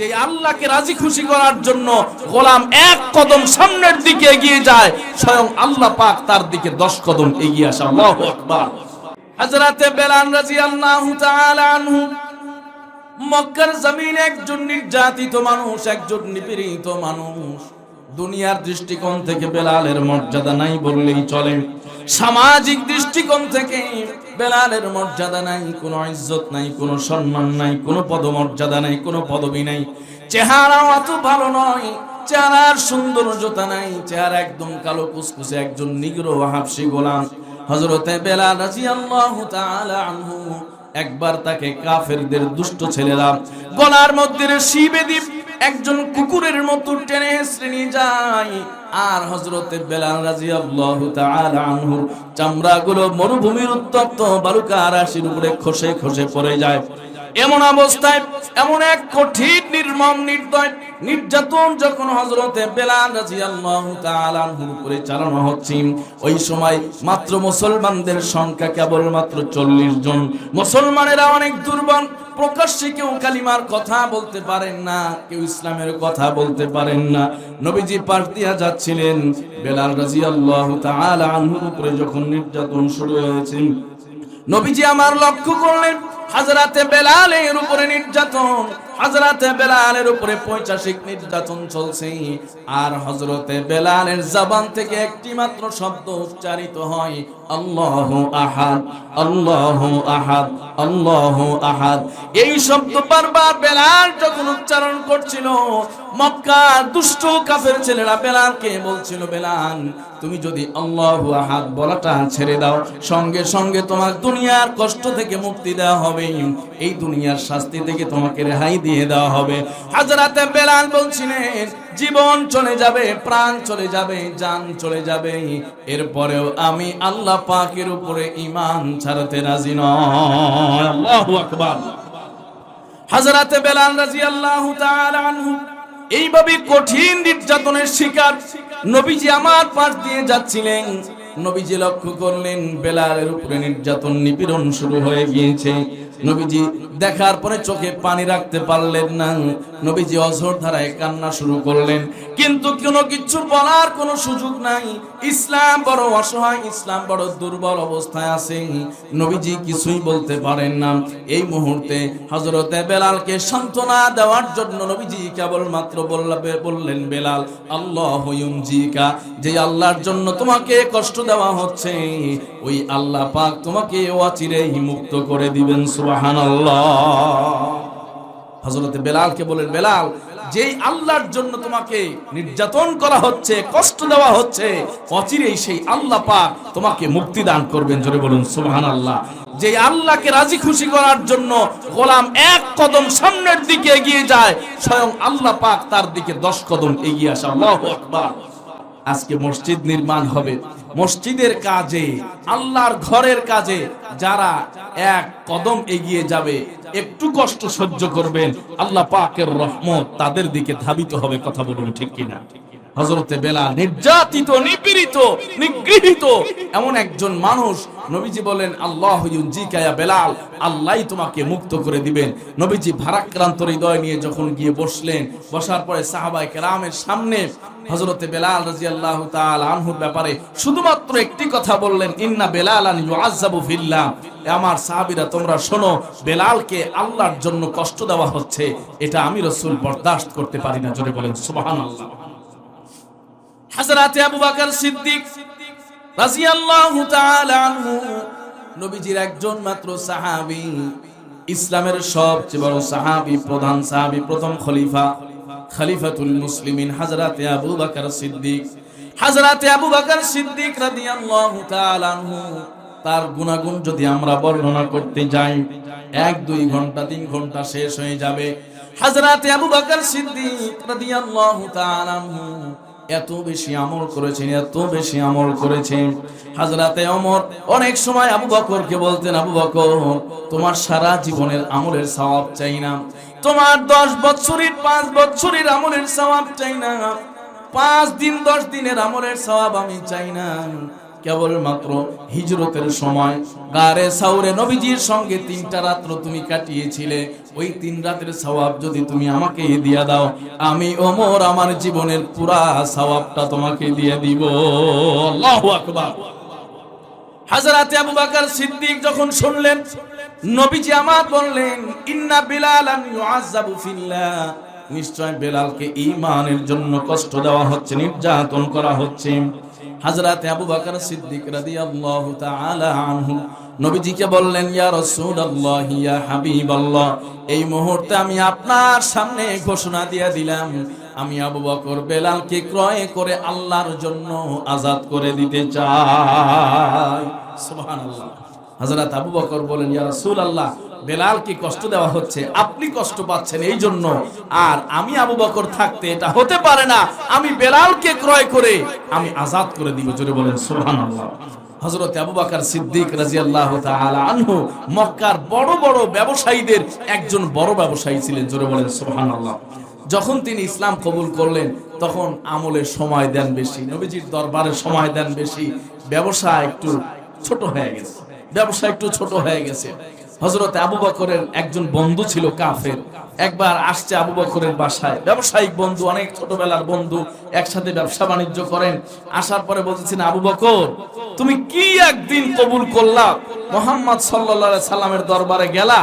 যে আল্লাহকে রাজি খুশি করার জন্য গোলাম এক কদম সামনের দিকে এগিয়ে যায়, স্বয়ং আল্লাহ পাক তার দিকে দশ কদম এগিয়ে আসে। আল্লাহ আকবার। হযরতে বেলাল রাদিয়াল্লাহু তাআলা আনহু, মক্কার জমিনে একজন নির্যাতিত মানুষ, একজন নিপীড়িত মানুষ দুনিয়ার দৃষ্টিকোণ থেকে বেলালের মর্যাদা নাই বললেই চলে। সামাজিক দৃষ্টিকোণ থেকে বেলালের মর্যাদা নাই, কোনো ইজ্জত নাই, কোনো সম্মান নাই, কোনো পদমর্যাদা নাই, কোনো পদবি নাই। চেহারাও অত ভালো নয়, চেহারার সৌন্দর্যতা নাই, চেহারা একদম কালো কুসকুসে একজন নিগ্র হাফসি গোলাম। হজরতে বেলাল তাআলা আনহু একবার তাকে কাফেরদের দুষ্ট ছেলেরা গলার মধ্যে শিবে দ্বীপ একজন কুকুরের মতো টেনে শ্রেণি যায়। আর হজরতে বেলাল রাজি আল্লাহ আনহুর চামড়াগুলো মরুভূমির উত্তপ্ত বালুকা রাশির উপরে খসে খসে পড়ে যায়। এমন অবস্থায়, এমন এক কঠিন নির্মম, নির্দয় নির্যাতন যখন হজরতে বেলাল রাদিয়াল্লাহু তাআলা উপরে চালানো হচ্ছে, ওই সময় মাত্র মুসলমানদের সংখ্যা কেবল মাত্র চল্লিশ জন। মুসলমানেরা অনেক দুর্বল, প্রকাশ্যে কেউ কালিমার কথা বলতে পারেন না, কেউ ইসলামের কথা বলতে পারেন না। নবীজি পাশ দিয়া যাচ্ছিলেন, বেলাল রাদিয়াল্লাহু তাআলা আনহুর উপরে যখন নির্যাতন শুরু হয়েছে, নবীজি আমার লক্ষ্য করলেন হাজরাতে বেলালের উপরে নির্যাতন, হাজরাতে বেলালের উপরে পঁচাশিক নির্যাতন চলছে। আর হজরতে বেলালের জবান থেকে একটি মাত্র শব্দ উচ্চারিত হয়, আল্লাহ আহাদ আল্লাহ আহাদ আল্লাহ আহাদ। এই শব্দ বারবার বেলাল যখন উচ্চারণ করছিল মক্কা দুষ্ট কাফের ছেলেরা বেলালকে বলছিল, বেলাল, তুমি যদি আল্লাহ আহাদ বলাটা ছেড়ে দাও, সঙ্গে সঙ্গে তোমার দুনিয়ার কষ্ট থেকে মুক্তি দেওয়া হবে। এই দুনিয়ার শাস্তি থেকে তোমাকে রেহাই দিয়ে দেওয়া হবে। হাজরাতে বেলাল বলছিলেন, জীবন চলে যাবে, প্রাণ চলে যাবে, জান চলে যাবে। এরপরেও আমি আল্লাহ পাকের উপরে ইমান ছাড়তে রাজি নয়। আল্লাহু হাজরাতে বেলাল তাআলা আনহু, এইভাবে কঠিন নির্যাতনের শিকার নবীজি আমার পাশ দিয়ে যাচ্ছিলেন। নবীজি লক্ষ্য করলেন, বেলালের উপরে নির্যাতন, নিপীড়ন শুরু হয়ে গিয়েছে। নবীজি দেখার পরে চোখে পানি রাখতে পারলেন না। নবীজি অঝর ধারায় কান্না শুরু করলেন। কিন্তু কোনো কিছু বলার কোনো সুযোগ নাই। ইসলাম বড় অসহায়, ইসলাম বড় দুর্বল অবস্থায় আছে। নবীজি কিছুই বলতে পারেন না। এই মুহূর্তে হজরতে বেলালকে সান্ত্বনা দেওয়ার জন্য নবীজি কেবলমাত্র বললেন, বেলাল, আল্লাহ জিকা যে আল্লাহর জন্য তোমাকে কষ্ট দেওয়া হচ্ছে। ওই আল্লাহ পাক তোমাকে মুক্ত করে দিবেন হজরতে বেলালকে বলেন, বেলাল, যেই আল্লাহর জন্য তোমাকে নির্যাতন করা হচ্ছে, কষ্ট দেওয়া হচ্ছে, অচিরেই সেই আল্লাহ পাক তোমাকে মুক্তি দান করবেন। জোরে বলুন সুবহান আল্লাহ যে আল্লাহকে রাজি খুশি করার জন্য গোলাম এক কদম সামনের দিকে এগিয়ে যায়, স্বয়ং আল্লাহ পাক তার দিকে দশ কদম এগিয়ে আসে। আজকে মসজিদ নির্মাণ হবে। মসজিদের কাজে, আল্লাহর ঘরের কাজে যারা এক কদম এগিয়ে যাবে, একটু কষ্ট সহ্য করবেন। আল্লাহ পাকের রহমত তাদের দিকে ধাবিত হবে, কথা বলুন ঠিক কিনা? হজরতে বেলা নির্যাতিত, নিপীড়িত, নিগৃহীত এমন একজন মানুষ নবীজি বলেন, আল্লাহ জিকায়া বেলাল, আল্লাহ তোমাকে মুক্ত করে দিবেন। নবীজি ভারাক্রান্ত হৃদয় নিয়ে যখন গিয়ে বসলেন, বসার পরে সাহাবাই কেরামের সামনে হজরতে বেলাল রাদিয়াল্লাহু তাআলা আনহুর ব্যাপারে শুধুমাত্র একটি কথা বললেন, ইন্না ইউআযাবু ফিল্লাহ। আমার সাহাবিরা, তোমরা শোনো, বেলালকে আল্লাহর জন্য কষ্ট দেওয়া হচ্ছে, এটা আমি রসুল বরদাস্ত করতে পারি না, জোরে বলেন, সুবহানাল্লাহ। হযরতে আবু বকর সিদ্দিক রাদিয়াল্লাহু তাআলা আনহু নবীজির একজন মাত্র সাহাবী, ইসলামের সবচেয়ে বড় সাহাবী, প্রধান সাহাবী, প্রথম খলিফা, খলিফাতুল মুসলিমিন হযরতে আবু বকর সিদ্দিক। হযরতে আবু বকর সিদ্দিক রাদিয়াল্লাহু তাআলা আনহু, তার গুণাগুণ যদি আমরা বর্ণনা করতে যাই, এক, দুই ঘণ্টা, তিন ঘণ্টা শেষ হয়ে যাবে। হযরতে আবু বকর সিদ্দিক রাদিয়াল্লাহু তাআলা আনহু এত বেশি আমল করেছেন, এত বেশি আমল করেছেন। হাজরাতে অমর, অনেক সময় আবু বকর কে বলতেন, আবু বকর, তোমার সারা জীবনের আমলের স্বভাব চাই না। তোমার দশ বছরের পাঁচ বছরের আমলের স্বভাব চাই না। পাঁচ দিন, দশ দিনের আমলের স্বভাব আমি চাই না। কেবলমাত্র হিজরতের সময়। গারে সাউরে নবীজির সঙ্গে তিনটা রাত্র তুমি কাটিয়েছিলে। ওই তিন রাতের সওয়াব যদি তুমি আমাকে দিয়ে দাও, আমি ওমর আমার জীবনের পুরা সওয়াবটা তোমাকে দিয়ে দিব। আবু সিদ্দিক যখন শুনলেন, নবীজি আমার বললেন, ইন্না বিলালান ইউআযাবু ফিল্লাহ। নিশ্চয় বেলালকে ঈমানের জন্য কষ্ট দেওয়া হচ্ছে, নির্যাতন করা হচ্ছে। হাজরাতে আবু বকর সিদ্দিক রাদিয়াল্লাহু তাআলা আনহু নবীজিকে বললেন, ইয়া রাসূলুল্লাহ, ইয়া হাবিবাল্লাহ, এই মুহূর্তে আমি আপনার সামনে ঘোষণা দিয়ে দিলাম, আমি আবু বকর বেলালকে ক্রয় করে আল্লাহর জন্য আজাদ করে দিতে চাই। সুবহানাল্লাহ। হযরত আবু বকর বলেন ইয়া রাসূলুল্লাহ বেলালকে কষ্ট দেওয়া হচ্ছে, আপনি কষ্ট পাচ্ছেন এই জন্য। আর আমি আবু বকর থাকতে এটা হতে পারে না। আমি বেলালকে ক্রয় করে আমি আজাদ করে দিব, জোরে বলেন, সুবহানাল্লাহ। হযরত আবু বকর সিদ্দিক রাদিয়াল্লাহু তাআলা আনহু মক্কার বড় বড় ব্যবসায়ীদের একজন বড় ব্যবসায়ী ছিলেন, জোরে বলেন, সুবহানাল্লাহ। যখন তিনি ইসলাম কবুল করলেন, তখন আমলের সময় দেন বেশি, নবীজির দরবারে সময় দেন বেশি। ব্যবসা একটু ছোট হয়ে গেছে, ব্যবসা একটু ছোট হয়ে গেছে। হজরত আবু বকরের একজন বন্ধু ছিল কাফের। একবার আসছে আবু বকরের বাসায়। ব্যবসায়িক বন্ধু, অনেক ছোটবেলার বন্ধু, একসাথে ব্যবসা বাণিজ্য করেন। আসার পরে বলতেছেন, আবু বকর, তুমি কি একদিন কবুল করলা? মোহাম্মদ সাল্লা সাল্লামের দরবারে গেলা?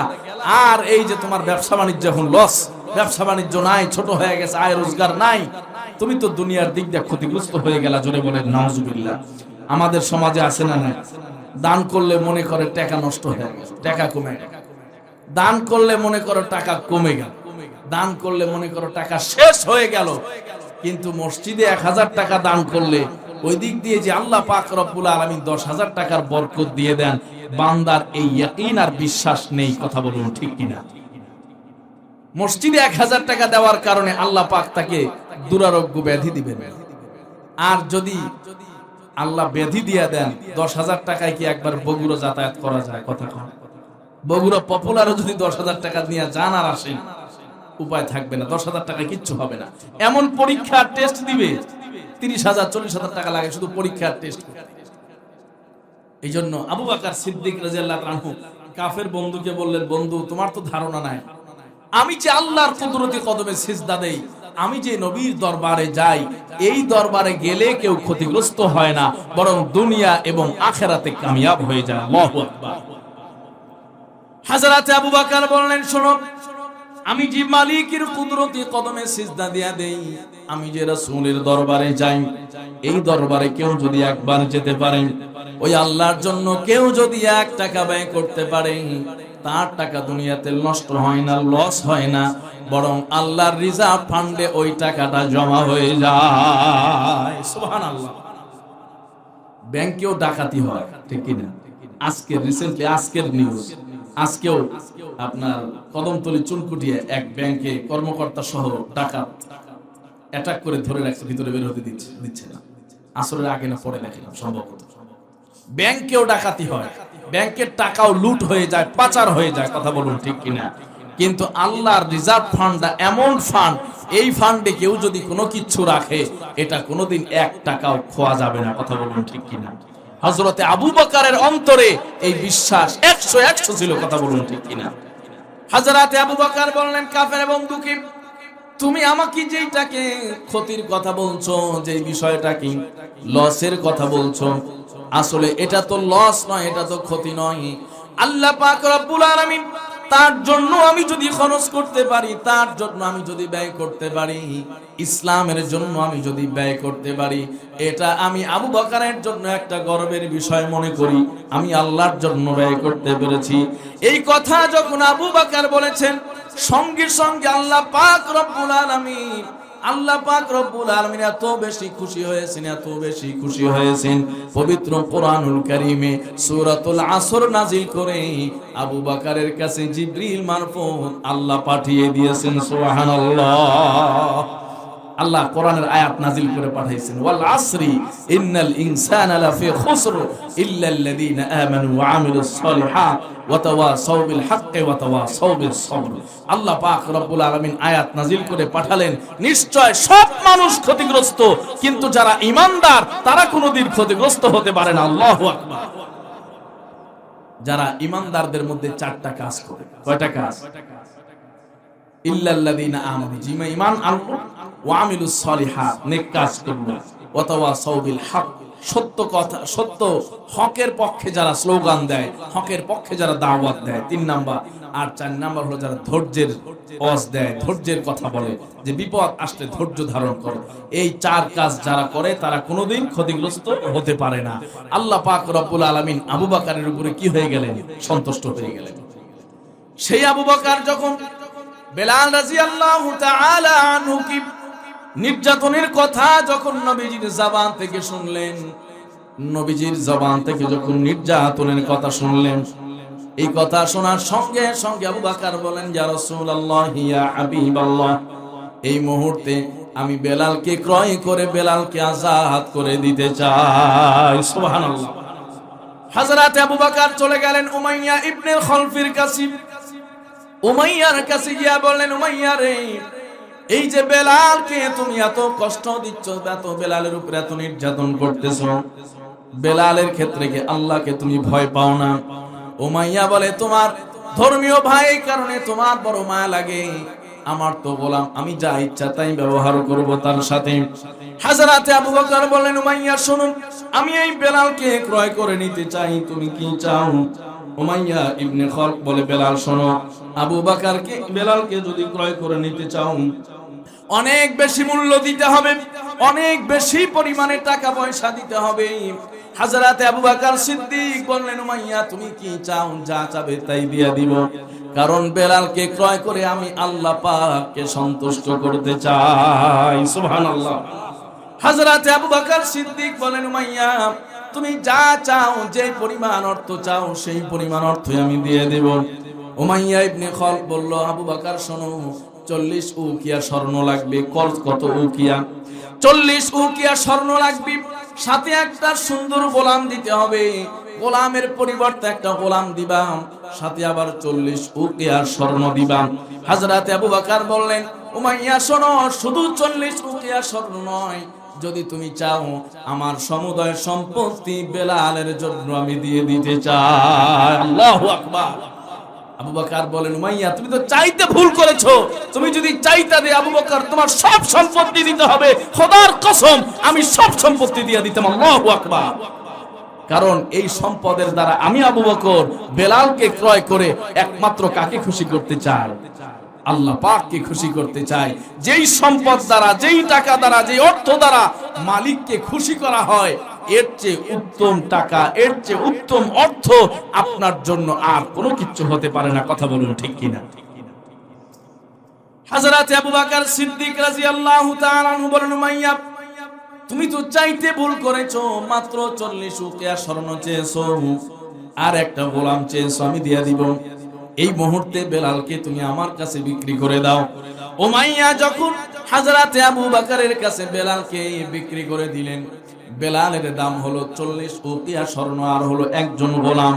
আর এই যে তোমার ব্যবসা বাণিজ্য এখন লস ব্যবসা বাণিজ্য নাই, ছোট হয়ে গেছে, আয় রোজগার নাই, তুমি তো দুনিয়ার দিক দিয়ে ক্ষতিগ্রস্ত হয়ে গেলা। জোরে বলে নাউজুবিল্লাহ। আমাদের সমাজে আছে না দান করলে মনে করে টাকা নষ্ট হয়ে গেল, টাকা কমে গেল। দান করলে মনে করো টাকা কমে গেল, দান করলে মনে করো টাকা শেষ হয়ে গেল। কিন্তু মসজিদে এক হাজার টাকা দান করলে ওই দিক দিয়ে যে আল্লাহ পাক রব্বুল আলমী দশ হাজার টাকার বরকত দিয়ে দেন, বান্দার এই ইয়াকিন আর বিশ্বাস নেই, কথা বলুন ঠিক কিনা? মসজিদে এক হাজার টাকা দেওয়ার কারণে আল্লাহ পাক তাকে দুরারোগ্য ব্যাধি দিবেন আর যদি আল্লাহ ব্যাধি দিয়ে দেন, দশ হাজার টাকায় কি একবার বগুড়ো যাতায়াত করা যায়? কথা কন। বগুড়া পপুলারও যদি দশ হাজার টাকা নিয়ে যান আর আসেন, উপায় থাকবে না, দশ হাজার টাকায় কিচ্ছু হবে না। এমন পরীক্ষা টেস্ট দিবে, তিরিশ হাজার, চল্লিশ হাজার টাকা লাগে শুধু পরীক্ষার টেস্ট এই জন্য আবু বাকার সিদ্দিক রাজিয়াল্লাহ রানহু কাফের বন্ধুকে বললেন, বন্ধু, তোমার তো ধারণা নাই। আমি যে আল্লাহর কুদরতি কদমে সিজদা দেই, আমি যে নবীর দরবারে যাই এই দরবারে গেলে কেউ ক্ষতিগ্রস্ত হয় না, বরং দুনিয়া এবং আখেরাতে কামিয়াব হয়ে যায়। আল্লাহু আকবার। হাজরাতে আবু বকর বললেন, শোনো আমি যে মালিকের কুদরতি কদমে সিজদা দিয়া দেই, আমি যে রাসূলের দরবারে যাই, এই দরবারে কেউ যদি একবার যেতে পারে, ওই আল্লাহর জন্য কেউ যদি এক টাকা ব্যয় করতে পারে, তার টাকা দুনিয়াতে নষ্ট হয় না, লস হয় না, বরং আল্লাহর রিজার্ভ ফান্ডে ওই টাকাটা জমা হয়ে যায়। সুবহানাল্লাহ। ব্যাংকেও ডাকাতি হয়, ঠিক কিনা? আজকে রিসেন্টলি আজকের নিউজ আজকেও আপনার কদমতলি চুনকুটিয়ে এক ব্যাংকে কর্মকর্তা সহ ডাকাত অ্যাটাক করে ধরে রাখছে, ভিতরে বের হতে দিচ্ছে দিচ্ছে না। আসলে আগে না পরে দেখলাম সম্ভবত ব্যাংকেও ডাকাতি হয়। ব্যাংকের টাকাও লুট হয়ে যায়, পাচার হয়ে যায়, কথা বলুন ঠিক কিনা। কিন্তু আল্লাহর রিজার্ভ ফান্ডটা এমন ফান্ড, এই ফান্ডে কেউ যদি কোনো কিছু রাখে, এটা কোনোদিন এক টাকাও খোয়া যাবে না, কথা বলুন ঠিক কিনা। হজরতে আবু বাকারের অন্তরে এই বিশ্বাস একশো একশো ছিল, কথা বলুন ঠিক কিনা? হাজরাতে আবু বাকার বললেন, কাফের এবং দুঃখী তুমি আমাকে যেইটাকে ক্ষতির কথা বলছো যে বিষয়টা কি লসের কথা বলছো, আসলে এটা তো লস নয়, এটা তো ক্ষতি নয়। আল্লাহ পাক রব্বুল আলামিন তার জন্য আমি যদি খরচ করতে পারি, তার জন্য আমি যদি ব্যয় করতে পারি, ইসলামের জন্য আমি যদি ব্যয় করতে পারি, এটা আমি আবু বকারের জন্য একটা গর্বের বিষয় মনে করি। আমি আল্লাহর জন্য ব্যয় করতে পেরেছি। এই কথা যখন আবু বাকার বলেছেন, সঙ্গে সঙ্গে আল্লাহ পাক রব্বুল আলামিন আল্লাহ পাক রব্বুল আলামিন এত বেশি খুশি হয়েছেন, এত বেশি খুশি হয়েছেন। পবিত্র কোরআনুল কারীমে সূরাতুল আসর নাজিল করে আবু বকরের কাছে জিবরিল মারফত আল্লাহ পাঠিয়ে দিয়েছেন, সুবহানাল্লাহ। আল্লাহ কোরআনের আয়াত নাজিল করে পাঠাইছেন, ওয়াল আসরি ইন্নাল ইনসানা লাফি খুসর ইল্লা আল্লাযীনা আমানু ওয়া আমিলুস সালিহাত ওয়া তাওয়াসাউ বিল হাক্কি ওয়া তাওয়াসাউ বিস sabr আল্লাহ পাক রব্বুল আলামিন আয়াত নাজিল করে পাঠালেন, নিশ্চয় সব মানুষ ক্ষতিগ্রস্ত, কিন্তু যারা ঈমানদার, তারা কোনোদিন ক্ষতিগ্রস্ত হতে পারে না। আল্লাহু আকবার। যারা ঈমানদারদের মধ্যে চারটা কাজ করে, কয়টা কাজ? যারা স্লোগান দেয়, হকের পক্ষে যারা দাওয়াত দেয়, তিন নাম্বার। আর চার নাম্বার হলো যারা ধৈর্যের দেয়, ধৈর্যের কথা বলে, যে বিপদ আসলে ধৈর্য ধারণ করো। এই চার কাজ যারা করে, তারা কোনোদিন ক্ষতিগ্রস্ত হতে পারে না। আল্লাহ পাক রব্বুল আলামিন আবু বাকারের উপরে কি হয়ে গেলেন? সন্তুষ্ট হয়ে গেলেন। সেই আবু বকর যখন বেলাল আনহু কি নির্যাতনের কথা যখন নবীজির জবান থেকে শুনলেন, নবীজির জবান থেকে যখন নির্যাতনের কথা শুনলেন, এই কথা শোনার সঙ্গে সঙ্গে আবু বকর বলেন, ইয়া রাসূলুল্লাহ, ইয়া হাবিবাল্লাহ, এই মুহূর্তে আমি বেলালকে ক্রয় করে বেলালকে আজাদ করে দিতে চাই। সুবহানাল্লাহ। হযরত আবু বকর চলে গেলেন উমাইয়া ইবনে খলফির কাছে। উমাইয়ার কাছে গিয়া বললেন, উমাইয়া রে, এই যে বেলালকে তুমি এত কষ্ট দিচ্ছ, এত বেলালের উপরে এত নির্যাতন করতেছ, বেলালের ক্ষেত্রে কি আল্লাহকে তুমি ভয় পাও না? উমাইয়া বলে, তোমার ধর্মীয় ভাই কারণে তোমার বড় মায়া লাগে। আমার তো গোলাম, আমি যা ইচ্ছা তাই ব্যবহার করব তার সাথে। হাজারাতে আবু বকর বললেন, উমাইয়া, শুনুন, আমি এই বেলালকে ক্রয় করে নিতে চাই, তুমি কি চাও? উমাইয়া ইবনে খলক বলে, বেলাল, শোনো, আবু বাকারকে, বেলালকে যদি ক্রয় করে নিতে চাও, অনেক বেশি মূল্য দিতে হবে, অনেক বেশি পরিমাণে টাকা পয়সা দিতে হবে। হাজারাতে আবু বাকার সিদ্দিক বললেন, উমাইয়া, তুমি কি চাও? যা চাবে তাই দিয়া দিব। কারণ বেলালকে ক্রয় করে আমি আল্লাহ পাককে সন্তুষ্ট করতে চাই। সুবহানাল্লাহ। হাজরাতে আবু বাকার সিদ্দিক বলেন, উমাইয়া তুমি যা চাও, যে পরিমাণ অর্থ চাও, সেই পরিমাণ অর্থ আমি দিয়ে দেব। উমাইয়া ইবনে খলক বলল, আবু বাকার, শোনো, চল্লিশ উকিয়া স্বর্ণ লাগবে, কল কত উকিয়া? চল্লিশ উকিয়া স্বর্ণ লাগবে, সাথে একটা সুন্দর গোলাম দিতে হবে। গোলামের পরিবর্তে একটা গোলাম দিবাম সাথে আবার চল্লিশ উকিয়া স্বর্ণ দিবাম হাজরাতে আবু বাকার বললেন, উমাইয়া, শোনো, শুধু চল্লিশ উকিয়া স্বর্ণ নয় যদি তুমি চাও আমার সমুদয় সম্পত্তি বেলালের জন্য আমি দিয়ে দিতে চাই। আবু বকর বলেন, উমাইয়া, তুমি তো চাইতে ভুল করেছ। তুমি যদি চাইতে দে আবু বকর তোমার সব সম্পত্তি দিতে হবে, খোদার কসম, আমি সব সম্পত্তি দিয়ে দিতাম। আল্লাহু আকবার। কারণ এই সম্পদের দ্বারা আমি আবু বকর বেলালকে ক্রয় করে একমাত্র কাকে খুশি করতে চাই? আল্লাহ পাককে খুশি করতে চাই যেই সম্পদ দ্বারা, যেই টাকা দ্বারা, যেই অর্থ দ্বারা মালিককে খুশি করা হয়, এর চেয়ে উত্তম টাকা, এর চেয়ে উত্তম অর্থ আপনার জন্য আর কোনো কিচ্ছু হতে পারে না। কথা বলুন ঠিক কিনা? হাজরাতে আবু বকর সিদ্দিক রাদিয়াল্লাহু তাআলা আনহু বলেন উমাইয়া তুমি তো চাইতে ভুল করেছ, মাত্র 40 উকিয়া স্বর্ণ চেয়েছো, আর একটা গোলাম চেয়েছো, আমি দিয়া দিব। এই মুহূর্তে বেলালকে তুমি আমার কাছে বিক্রি করে দাও। ওমাইয়া যখন হাজরাতে আবু বাকারের কাছে বেলালকে বিক্রি করে দিলেন, বেলালের দাম হলো চল্লিশ উকিয়া স্বর্ণ আর হলো একজন গোলাম।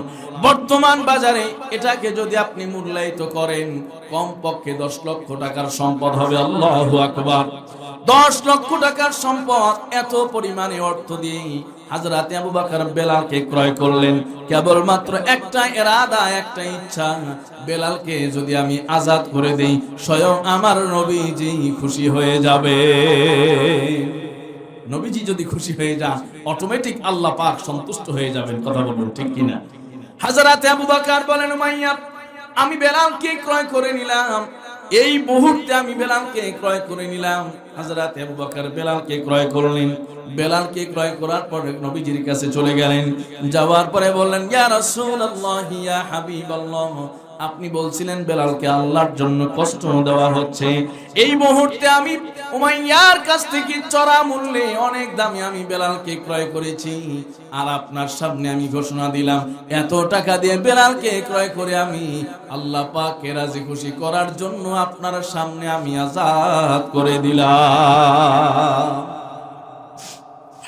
বর্তমান বাজারে এটাকে যদি আপনি মূল্যায়িত করেন কম পক্ষে দশ লক্ষ টাকার সম্পদ হবে। আল্লাহু আকবার। দশ লক্ষ টাকার সম্পদ এত পরিমাণে অর্থ দিয়ে হাজরাতে আবু বাকর বেলালকে ক্রয় করলেন। কেবলমাত্র একটা এরাদা, একটা ইচ্ছা। বেলালকে যদি আমি আজাদ করে দেই, স্বয়ং আমার নবীজি খুশি হয়ে যাবে। নবীজি যদি খুশি হয়ে যান অটোমেটিক আল্লাহ পাক সন্তুষ্ট হয়ে যাবেন, কথা বলুন ঠিক কিনা? হাজারাতে আবু বাকার বলেন, উমাইয়া, আমি বেলালকে ক্রয় করে নিলাম। এই মুহূর্তে আমি বেলালকে ক্রয় করে নিলাম। হাজরাত আবু বকর বেলালকে ক্রয় করলেন। বেলালকে ক্রয় করার পর নবীজির কাছে চলে গেলেন। যাওয়ার পরে বললেন, ইয়া রাসূলুল্লাহ, ইয়া হাবিবাল্লাহ আপনি বলছিলেন, বেলালকে আল্লাহর জন্য কষ্ট দেওয়া হচ্ছে। এই মুহূর্তে আমি উমাইয়ার কাছ থেকে চড়া মূল্যে অনেক দামে আমি বেলালকে ক্রয় করেছি। আর আপনার সামনে আমি ঘোষণা দিলাম, এত টাকা দিয়ে বেলালকে ক্রয় করে আমি আল্লাহ পাককে রাজি খুশি করার জন্য আপনার সামনে আমি আজাদ করে দিলাম।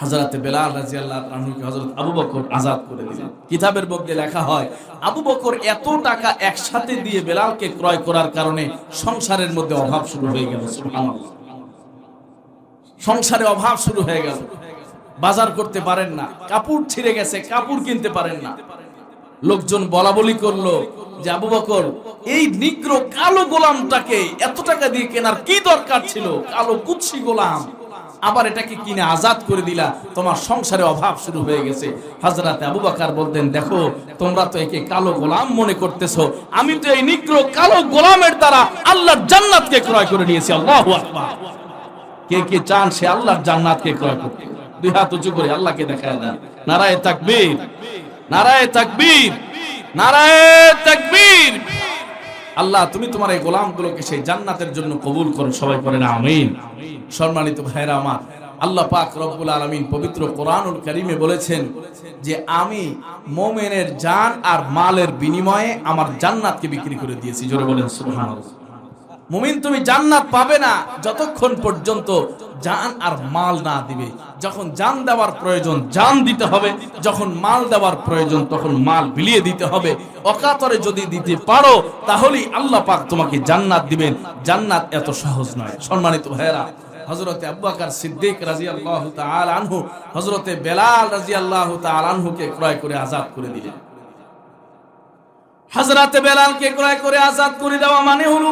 হযরতে বেলাল রাদিয়াল্লাহু আনহুকে হযরত আবু বকর আজাদ করে দিলেন। কিতাবের মধ্যে লেখা হয়, আবু বকর এত টাকা একসাথে দিয়ে বেলালকে ক্রয় করার কারণে সংসারের মধ্যে অভাব শুরু হয়ে গেল সংসারে অভাব শুরু হয়ে গেল। বাজার করতে পারেন না, কাপড় ছিঁড়ে গেছে, কাপড় কিনতে পারেন না। লোকজন বলা বলি করল যে, আবু বকর, এই নিগ্র কালো গোলামটাকে এত টাকা দিয়ে কেনার কি দরকার ছিল? কালো কুৎসি গোলাম। আবার এটাকে কিনে আজাদ করে দিলা, তোমার সংসারে অভাব শুরু হয়ে গেছে। হাজরাতে আবু বকর বলতেন, দেখো, তোমরা তো একে কালো গোলাম মনে করতেছো। আমি তো এই নিগ্র কালো গোলামের দ্বারা আল্লাহর জান্নাতকে ক্রয় করে নিয়েছি, আল্লাহ কে কে চান সে আল্লাহর জান্নাতকে ক্রয় করতে? দুই হাত উঁচু করে আল্লাহকে দেখায় দেন নারায়ে তাকবীর নারায়ে তাকবীর নারায়ে তাকবীর। আল্লাহ, তুমি তোমার এই গোলামগুলোকে সেই জান্নাতের জন্য কবুল করো। সবাই করেন আমিন। সম্মানিত ভাইরা আমার, আল্লাহ পাক রব্বুল আলমিন পবিত্র কোরআনুল করিমে বলেছেন যে আমি মোমেনের জান আর মালের বিনিময়ে আমার জান্নাতকে বিক্রি করে দিয়েছি। জোরে বলেন সুবহানাল্লাহ। মুমিন তুমি জান্নাত পাবে না যতক্ষণ পর্যন্ত জান আর মাল না দিবে। যখন জান দেওয়ার প্রয়োজন, জান দিতে হবে। যখন মাল দেওয়ার প্রয়োজন, তখন মাল বিলিয়ে দিতে হবে। অকাতরে যদি দিতে পারো, তাহলেই আল্লাহ পাক তোমাকে জান্নাত দিবেন। জান্নাত এত সহজ নয়। সম্মানিত ভাইয়েরা হজরতে আব্বু বকর সিদ্দিক রাদিয়াল্লাহু তাআলা আনহু হজরতে বেলাল রাদিয়াল্লাহু তাআলা আনহুকে ক্রয় করে আজাদ করে দিলেন। হজরতে বেলালকে ক্রয় করে আজাদ করে দেওয়া মানে হলো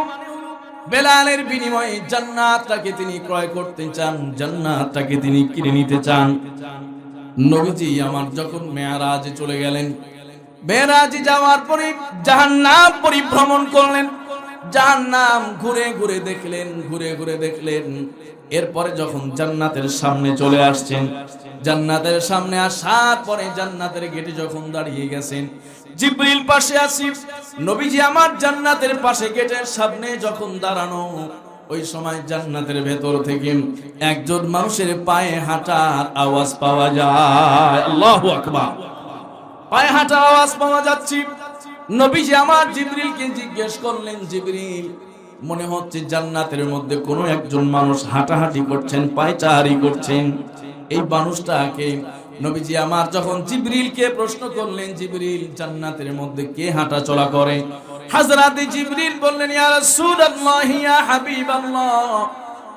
বেলালের বিনিময়ে জান্নাতটাকে তিনি ক্রয় করতে চান, জান্নাতটাকে তিনি কিনে নিতে চান। নবীজি আমার যখন মেয়ারাজে চলে গেলেন, মেয়ারাজে যাওয়ার পরে জাহান্নাম পরিভ্রমণ করলেন। জাহান্নাম ঘুরে ঘুরে দেখলেন, ঘুরে ঘুরে দেখলেন। এরপরে যখন জান্নাতের সামনে চলে আসছেন, জান্নাতের সামনে আসার পরে জান্নাতের গেটে যখন দাঁড়িয়ে গেছেন, জিব্রিল পাশে আসি নবীজি আমার জান্নাতের পাশে গেটের সামনে যখন দাঁড়ানো, ওই সময় জান্নাতের ভেতর থেকে একজন মানুষের পায়ে হাঁটার আওয়াজ পাওয়া যায়। আল্লাহু আকবার। পায়ে হাঁটার আওয়াজ পাওয়া যাচ্ছে। নবীজি আমার জিব্রিলকে জিজ্ঞেস করলেন, জিবরিল মনে হচ্ছে জান্নাতের মধ্যে কোনো একজন মানুষ হাঁটাহাঁটি করছেন, পায়চারি করছেন। এই মানুষটাকে নবীজি আমার যখন জিবরিলকে প্রশ্ন করলেন, জিবরিল, জান্নাতের মধ্যে কে হাঁটা চলা করে? হাজরাতে জিবরিল বললেন, ইয়া রাসূলুল্লাহ, ইয়া হাবিবাল্লাহ,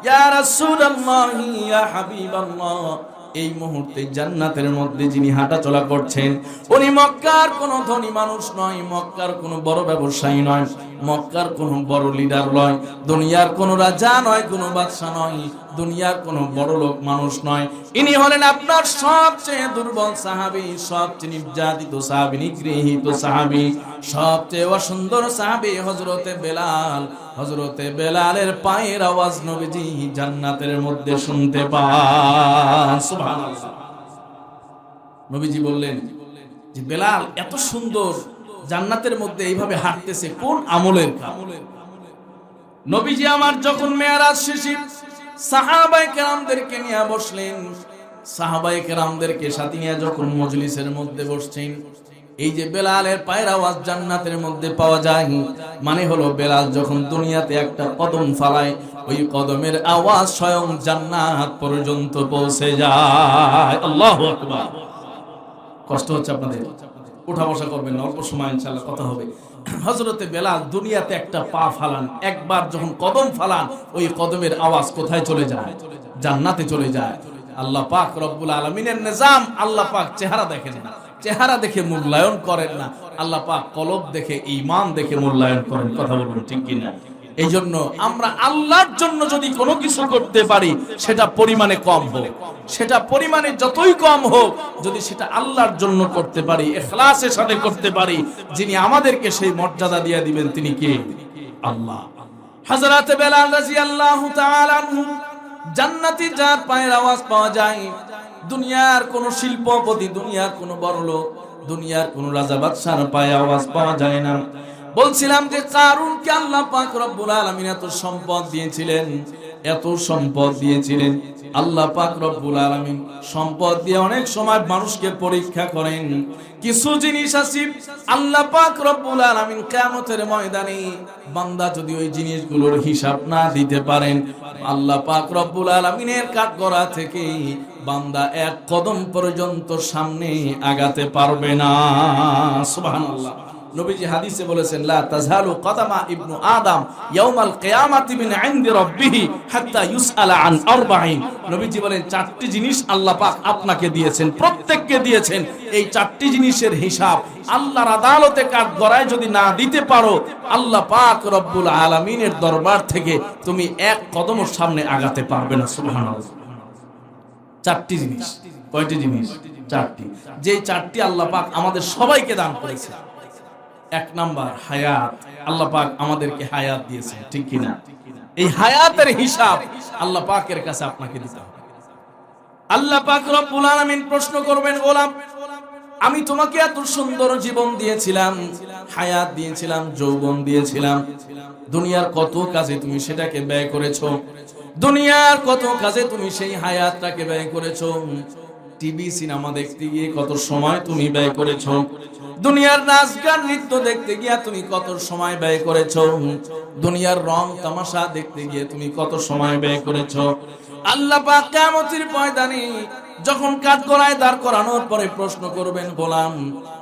ইয়া রাসূলুল্লাহ, ইয়া হাবিবাল্লাহ। এই মুহূর্তে জান্নাতের মধ্যে যিনি হাঁটাচলা করছেন, উনি মক্কার কোনো ধনী মানুষ নয়, মক্কার কোনো বড় ব্যবসায়ী নয়। মক্কার কোনো বড় লিডার নয়, দুনিয়ার কোনো রাজা নয়, কোনো বাদশা নয়, দুনিয়ার কোনো বড় লোক মানুষ নয়। ইনি হলেন আপনার সবচেয়ে দুর্বল সাহাবি, সবচেয়ে নির্যাতিত সাহাবি, নিগৃহীত সাহাবি, সবচেয়ে অসুন্দর সাহাবি হজরতে বেলাল। হজরতে বেলালের পায়ের আওয়াজ নবীজি জান্নাতের মধ্যে শুনতে পান। সুবহানাল্লাহ। নবীজি বললেন যে, বেলাল, এত সুন্দর জান্নাতের মধ্যে এইভাবে হাঁটতেছে কোন আমলের নবীজি আমার যখন মেয়ারাজ শেষে সাহাবাই কেরামদেরকে নিয়ে বসলেন। সাহাবাই কেরামদেরকে সাথে নিয়ে যখন মজলিসের মধ্যে বসছেন, এই যে বেলালের পায়ের আওয়াজ জান্নাতের মধ্যে পাওয়া যায় মানে হলো বেলাল যখন দুনিয়াতে একটা কদম ফালায়, ওই কদমের আওয়াজ স্বয়ং জান্নাত পর্যন্ত পৌঁছে যায়। আল্লাহু কষ্ট হচ্ছে আপনাদের? উঠা বসা করবেন অল্প সময় ইনশাল্লাহ কথা হবে। হজরতে বেলাল দুনিয়াতে একটা পা ফালান, একবার যখন কদম ফালান, ওই কদমের আওয়াজ কোথায় চলে যায়? জান্নাতে চলে যায়। আল্লাহ পাক রব্বুল আলমিনের নিজাম, আল্লাহ পাক চেহারা দেখেন না। চেহারা দেখে মূল্যায়ন করেন না। আল্লাহ পাক কলব দেখে ইমান দেখে মূল্যায়ন করেন। কথা বলবেন ঠিক কিনা? এই জন্য আমরা আল্লাহর জন্য যদি কোনো কিছু করতে পারি, সেটা পরিমাণে কম হোক। সেটা পরিমাণে যতই কম হোক, যদি সেটা আল্লাহর জন্য করতে পারি এখলাসের সাথে করতে পারি, যিনি আমাদেরকে সেই মর্যাদা দিয়ে দিবেন, তিনি কে? আল্লাহ। হযরত বেলাল জান্নাতি যার পায়ের আওয়াজ পাওয়া যায়, দুনিয়ার কোন শিল্পপতি, দুনিয়ার কোন বড় দুনিয়ার কোন রাজা বাদশার পায়ে আওয়াজ পাওয়া যায় না। বলছিলাম যে, কারুনকে আল্লাহ পাক রব্বুল আলামিন এত সম্পদ দিয়েছিলেন? এত সম্পদ দিয়েছিলেন। আল্লাহ পাক রব্বুল আলামিন সম্পদ দিয়ে অনেক সময় মানুষকে পরীক্ষা করেন। কিছু জিনিস আছে, আল্লাহ পাক রব্বুল আলামিন কিয়ামতের ময়দানে বান্দা যদি ওই জিনিসগুলোর হিসাব না দিতে পারেন, আল্লাহ পাক রব্বুল আলামিনের কাঠগড়া থেকে বান্দা এক কদম পর্যন্ত সামনে আগাতে পারবে না। সুবহানাল্লাহ। নবীজি হাদিসে বলেছেন, লা তাজহালু কদামা ইবনু আদম ইয়াউমাল কিয়ামাতি মিন ইনদি রাব্বিহি হাত্তা ইউসআলা আন আরবাঈন। নবীজি বলেন, চারটি জিনিস আল্লাহ পাক আপনাকে দিয়েছেন, প্রত্যেককে দিয়েছেন। এই চারটি জিনিসের হিসাব আল্লাহর আদালতে কাঠ গড়ায় যদি না দিতে পারো, আল্লাহ পাক রব্বুল আলামিনের দরবার থেকে তুমি এক কদম সামনে আগাতে পারবে না, সুবহানাল্লাহ। চারটি জিনিস, কয়টি জিনিস? চারটি। যে চারটি আল্লাহ পাক আমাদের সবাইকে দান করেছে। এক নাম্বার হায়াত। আল্লাহ পাক আমাদেরকে হায়াত দিয়েছে ঠিক কিনা? এই হায়াতের হিসাব আল্লাহ পাকের কাছে আপনাকে দিতে হবে। আল্লাহ পাক রব্বুল আলামিন প্রশ্ন করবেন গোলাম আমি তোমাকে এত সুন্দর জীবন দিয়েছিলাম হায়াত দিয়েছিলাম যৌবন দিয়েছিলাম। দুনিয়ার কত কাজে তুমি সেটাকে ব্যয় করেছ? দুনিয়ার কত কাজে তুমি সেই হায়াতটাকে ব্যয় করেছ? টিভি সিনেমা দেখতে গিয়ে কত সময় তুমি ব্যয় করেছ? দুনিয়ার নাচ গান, নৃত্য দেখতে গিয়া তুমি কত সময় ব্যয় করেছ? দুনিয়ার রং তামাশা দেখতে গিয়ে তুমি কত সময় ব্যয় করেছ? আল্লাহ পাক কিয়ামতের ময়দানে যখন কাজ করায় দাঁড় করানোর পরে প্রশ্ন করবেন গোলাম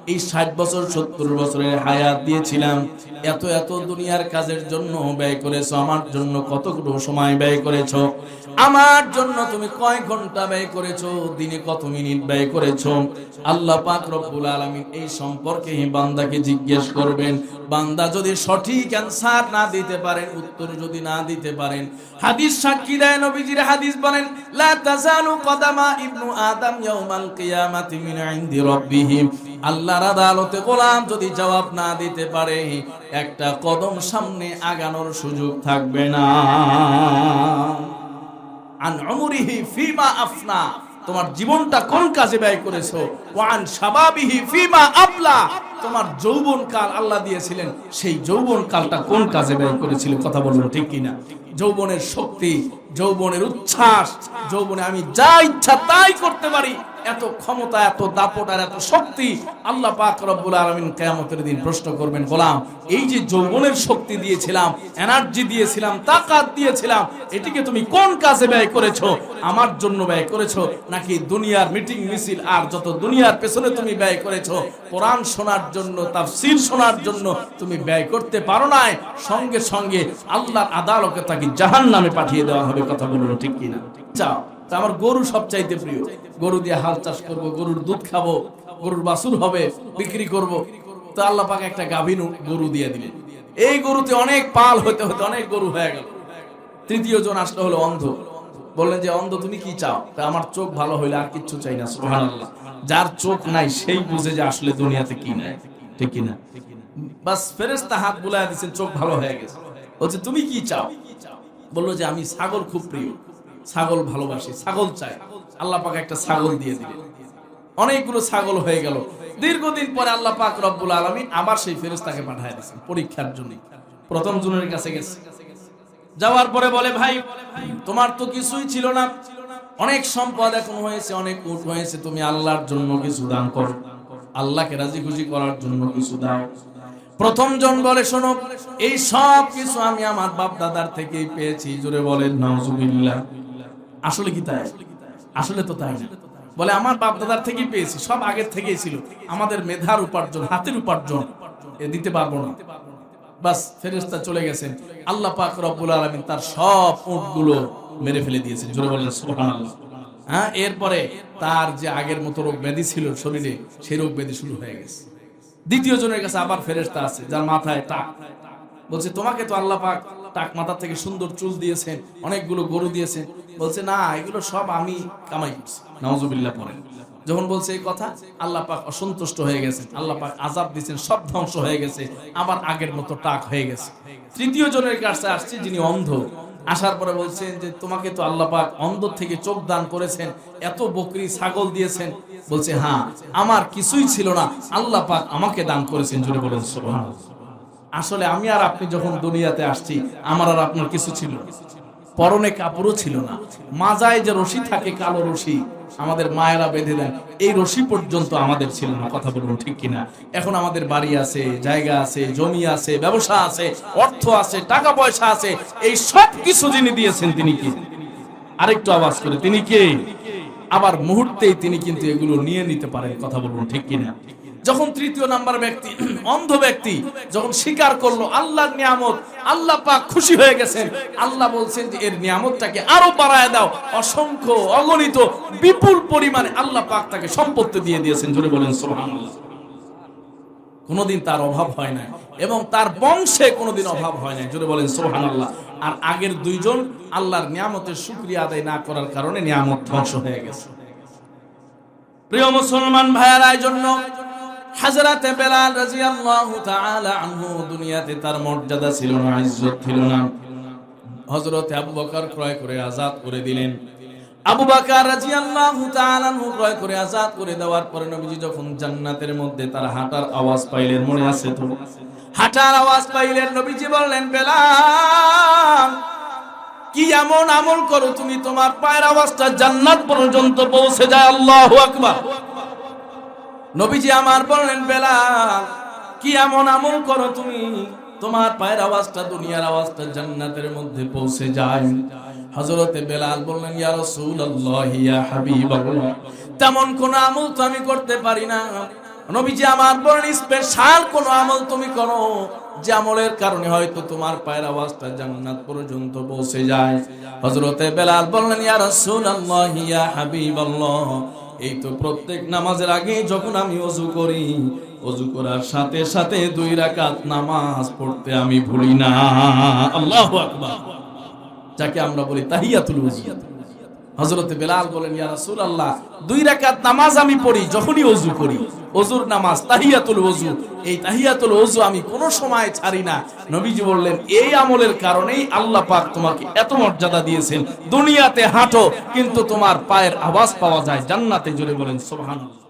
এই ষাট বছর, সত্তর বছরের হায়াত দিয়েছিলাম। এত এত দুনিয়ার কাজের জন্য ব্যয় করেছ, আমার জন্য কতগুলো সময় ব্যয় করেছ? আমার জন্য তুমি কয় ঘণ্টা ব্যয় করেছ? দিনে কত মিনিট ব্যয় করেছ? আল্লাহ পাক রব্বুল আলামিন এই সম্পর্কে বান্দাকে জিজ্ঞেস করবেন। বান্দা যদি সঠিক অ্যান্সার না দিতে পারেন, উত্তর যদি না দিতে পারেন, হাদিস সাক্ষী দেয় নবীজির হাদিস বলেন, লা কদামা ইবনু আদম রাব্বিহি আল্লাহর আদালতে গোলাম যদি জবাব না দিতে পারে, একটা কদম সামনে আগানোর সুযোগ থাকবে না। আন উমরিহি ফিমা আফনা, তোমার জীবনটা কোন কাজে ব্যয় করেছ? ওয়ান শাবাবিহি ফিমা আবলা তোমার যৌবন কাল আল্লাহ দিয়েছিলেন, সেই যৌবন কালটা কোন কাজে ব্যয় করেছিল কথা বলুন ঠিক কিনা? যৌবনের শক্তি, যৌবনের উচ্ছ্বাস, যৌবনে আমি যা ইচ্ছা তাই করতে পারি। এত ক্ষমতা, এত দাপট আর এত শক্তি আল্লাহ পাক রব্বুল আলামিন কিয়ামতের দিন প্রশ্ন করবেন, গোলাম, এই যে যৌবনের শক্তি দিয়েছিলাম এনার্জি দিয়েছিলাম, তাকাত দিয়েছিলাম, এটিকে তুমি কোন কাজে ব্যয় করেছ? আমার জন্য ব্যয় করেছ? নাকি দুনিয়ার মিটিং মিছিল আর যত দুনিয়ার পেছনে তুমি ব্যয় করেছ, কোরআন শোনার জন্য, তাফসীর শোনার জন্য তুমি ব্যয় করতে পারো নাই? সঙ্গে সঙ্গে আল্লাহর আদালতে তাকে জাহান্নামে পাঠিয়ে দেওয়া হবে, কথা বলুন ঠিক কিনা? চাও তা আমার গরু সবচাইতে প্রিয়। গরু দিয়ে হাল চাষ করব, গরুর দুধ খাব, গরুর বাছুর হবে, বিক্রি করব। তো আল্লাহ পাকে একটা গাভিনু গরু দিয়ে দিলেন। এই গরুতে অনেক পাল হতে হতে অনেক গরু হয়ে গেল। তৃতীয় জন আসলে হলো অন্ধ। বললেন যে, অন্ধ, তুমি কি চাও? তা আমার চোখ ভালো হইলে আর কিচ্ছু চাই না, সুবহানাল্লাহ। যার চোখ নাই, সেই বুঝে যে আসলে দুনিয়াতে কি নাই। ঠিক না? বাস ফেরেশতা হাত বুলায় দিয়েছেন চোখ ভালো হয়ে গেছে। বলছে, তুমি কি চাও? বলল যে, আমি ছাগল খুব প্রিয়। ছাগল ভালোবাসি, ছাগল চাই। আল্লাহ পাক একটা ছাগল দিয়ে দিলেন। অনেকগুলো ছাগল হয়ে গেল। দীর্ঘদিন পরে আল্লাহ পাক রব্বুল আলমী আবার সেই ফেরেস্তাকে পাঠিয়ে দিয়েছেন পরীক্ষার জন্য। প্রথম জনের কাছে গেছে। যাওয়ার পরে বলে, ভাই, তোমার তো কিছুই ছিল না। অনেক সম্পদ এখন হয়েছে, অনেক উঠ হয়েছে। তুমি আল্লাহর জন্য কিছু দান করো। আল্লাহকে রাজি খুশি করার জন্য কিছু দাও। প্রথম জন বলে, শোনো, এই সব কিছু আমি আমার বাপ দাদার থেকেই পেয়েছি। জোরে বলেন আসলে কি তাই? আসলে তো তাই বলে, আমার বাপ দাদার থেকেই পেয়েছি, সব আগের থেকেই ছিল। আমাদের মেধার উপার্জন, হাতের উপার্জন, এ দিতে পারব না। বাস, ফেরেশতা চলে গেছেন। আল্লাহ পাক রব্বুল তার সব উটগুলো মেরে ফেলে দিয়েছেন। বলেন হ্যাঁ এরপরে তার যে আগের মতো রোগ ব্যাধি ছিল শরীরে, সেই রোগ ব্যাধি শুরু হয়ে গেছে। দ্বিতীয় জনের কাছে আবার ফেরেশতা আছে, যার মাথায় টাক। বলছে, তোমাকে তো আল্লাহ পাক টাক মাথা থেকে সুন্দর চুল দিয়েছেন, অনেকগুলো গরু দিয়েছেন। বলছে, না, এগুলো সব আমি কামাই করছি। নওয়াজুবিল্লাহ পরে যখন বলছে এই কথা, আল্লাহ পাক অসন্তুষ্ট হয়ে গেছে আল্লাহ পাক আজাব দিয়েছেন, সব ধ্বংস হয়ে গেছে, আবার আগের মতো টাক হয়ে গেছে। তৃতীয় জনের কাছে আসছে যিনি অন্ধ। আসার পরে বলছেন যে, তোমাকে তো আল্লাহ পাক থেকে চোখ দান করেছেন, এত বকরি ছাগল দিয়েছেন। বলছে হ্যাঁ আমার কিছুই ছিল না, আল্লাহ পাক আমাকে দান করেছেন। জুড়ে বলেন আসলে আমি আর আপনি যখন দুনিয়াতে আসছি, আমার আর আপনার কিছু ছিল পরনে কাপড়ও ছিল না। মাজায় যে রশি থাকে, কালো রশি আমাদের মায়েরা বেঁধে দেন। এই রশি পর্যন্ত আমাদের ছিল না, কথা বলুন ঠিক কিনা? এখন আমাদের বাড়ি আছে, জায়গা আছে, জমি আছে, ব্যবসা আছে, অর্থ আছে, টাকা পয়সা আছে, এই সব কিছু যিনি দিয়েছেন তিনি কি? আরেকটু আওয়াজ করে, তিনি কে? আবার মুহূর্তেই তিনি কিন্তু এগুলো নিয়ে নিতে পারেন, কথা বলব ঠিক কিনা? যখন তৃতীয় নাম্বার ব্যক্তি, অন্ধ ব্যক্তি যখন স্বীকার করল, আল্লাহর নিয়ামত, আল্লাহ পাক খুশি হয়ে গেছেন। আল্লাহ বলছেন যে, এর নিয়ামতটাকে আরও বাড়ায় দাও। অসংখ্য অগণিত বিপুল পরিমাণে আল্লাহ পাক তাকে সম্পত্তি দিয়ে দিয়েছেন। জোরে বলেন, সুবহানাল্লাহ। কোনোদিন তার অভাব হয় না এবং তার বংশে কোনোদিন অভাব হয় না জোরে বলেন সোহান আল্লাহ আর আগের দুইজন আল্লাহর নিয়ামতের শুক্রিয়া আদায় না করার কারণে নিয়ামত ধ্বংস হয়ে গেছে। প্রিয় মুসলমান ভাইয়ার জন্য হাজরাতে বেলাল রাদিয়াল্লাহু তাআলা আনহু দুনিয়াতে তার মর্যাদা ছিল না, ইজ্জত ছিল না। হযরতে আবু বকর ক্রয় করে আজাদ করে দিলেন। আবু বকর রাদিয়াল্লাহু তাআলা আনহু ক্রয় করে আজাদ করে দেওয়ার পরে নবীজি যখন জান্নাতের মধ্যে তার হাঁটার আওয়াজ পাইলেন, মনে আছে তো? হাঁটার আওয়াজ পাইলেন, নবীজি বললেন, বেলাল, কি এমন আমল করো তুমি, তোমার পায়ের আওয়াজটা জান্নাত পর্যন্ত পৌঁছে যায়, আল্লাহু আকবার। নবীজি আমার বললেন বেলাল কি এমন আমল করো তুমি? তোমার পায়ের আওয়াজটা দুনিয়ার আওয়াজটা জান্নাতের মধ্যে পৌঁছে যায়। হযরতে বেলাল বললেন, ইয়া রাসূলুল্লাহ, ইয়া হাবিবাল্লাহ, তেমন কোন আমল তো আমি করতে পারি না। নবীজি আমার বললেন, স্পেশাল কোন আমল তুমি করো, যে আমলের কারণে হয়তো তোমার পায়ের আওয়াজটা জান্নাত পর্যন্ত পৌঁছে যায়। হযরতে বেলাল বললেন, ইয়া রাসূলুল্লাহ, ইয়া হাবিবাল্লাহ এই তো প্রত্যেক নামাজের আগে যখন আমি অজু করি, অজু করার সাথে সাথে দুই রাকাত নামাজ পড়তে আমি ভুলি না। আল্লাহ আকবার। যাকে আমরা বলি তাহিয়াতুল ওযু। হযরতে বেলাল বলেন, ইয়া রাসূলুল্লাহ, দুই রাকাত নামাজ আমি পড়ি, যখনই অজু করি। অজুর নামাজ, তাহিয়াতুল ওজু এই তাহিয়াতুল ওজু আমি কোনো সময় ছাড়ি না। নবীজি বললেন, এই আমলের কারণেই আল্লাহ পাক তোমাকে এত মর্যাদা দিয়েছেন। দুনিয়াতে হাঁটো, কিন্তু তোমার পায়ের আওয়াজ পাওয়া যায়। জান্নাতে জুড়ে বলেন, সুবহানাল্লাহ।